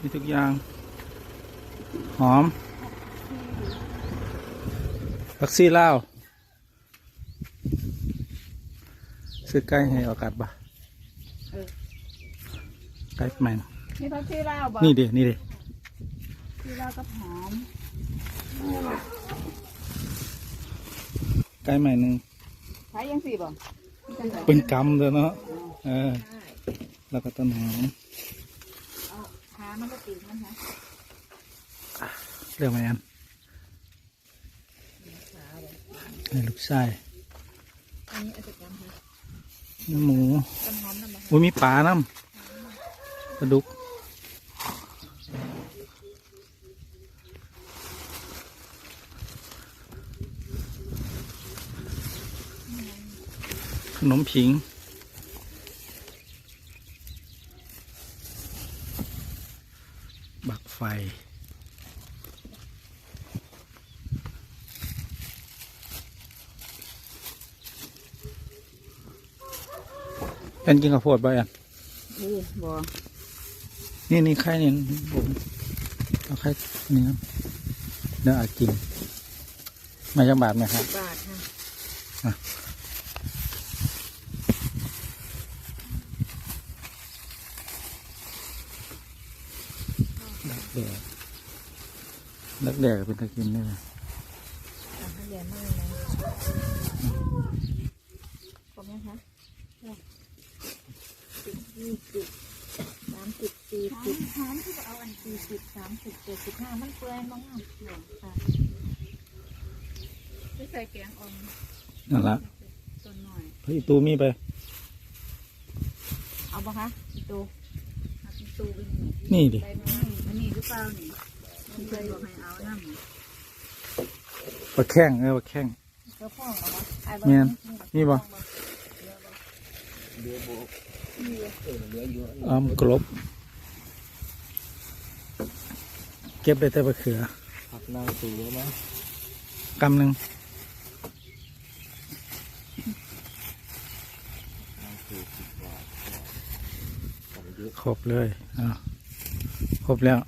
มีทุกอย่าง หอมผักซีลาวซื้อไก่ให้อากาศบ่ะเออไก่แมนนี่พักที่ลาวบ่นี่ดินี่ดิที่ลาวกับหอมไก่แมนหนึ่งใช้ยังสี่บ่จังไดเป็นกำเลยเนาะเออแล้วก็ต้นหอมเอาขา มันก็ติดมันฮะเรียกมาอันให้ลูกชายอันนี้เอาจากกันค่ะหมูต้นหอมน้ำมันโอ้ยมีปลาน้ำปลาดุกขนมผิง บักไฟเป็นกินข้าวโพดบ่อะนี่บ่นี่นี่ไข่นี่ผมเอาไข่นี่ครับเนื้ออาจริงมาจังบาทไหมครับบาทค่ะ อะ ดั กแดดดักแดดก็เป็นตะกินได้เลยอะให้ใหญ่มากเลยนะครบยังคะสิบยี่สิบสามสิบสี่สิบหอมที่จะเอาอันสี่สิบสามสิบเจ็ดสิบห้ามันเปื่อยมากๆเหลืองค่ะไม่ใส่แกงอ่อมนั่นละตัวหน่อยเฮ้ยตูมีไป เอาปะคะอีตูเอาอีตูเป็นหนึ่งนี่ดิได้ไหม อันนี้หรือเปล่านี่มันเคยบอกให้เอาน้ำปลาแข้งเออปลาแข้งเจ้าพ่องเอาปะไอ้แม่นมีบ่อ้อมกรบเก็บได้แต่ปลาเขือผักนางสูงไหมกำหนึ่งนางสูงสิบบาทของเยอะครบเลยอ่า ครบแล้ว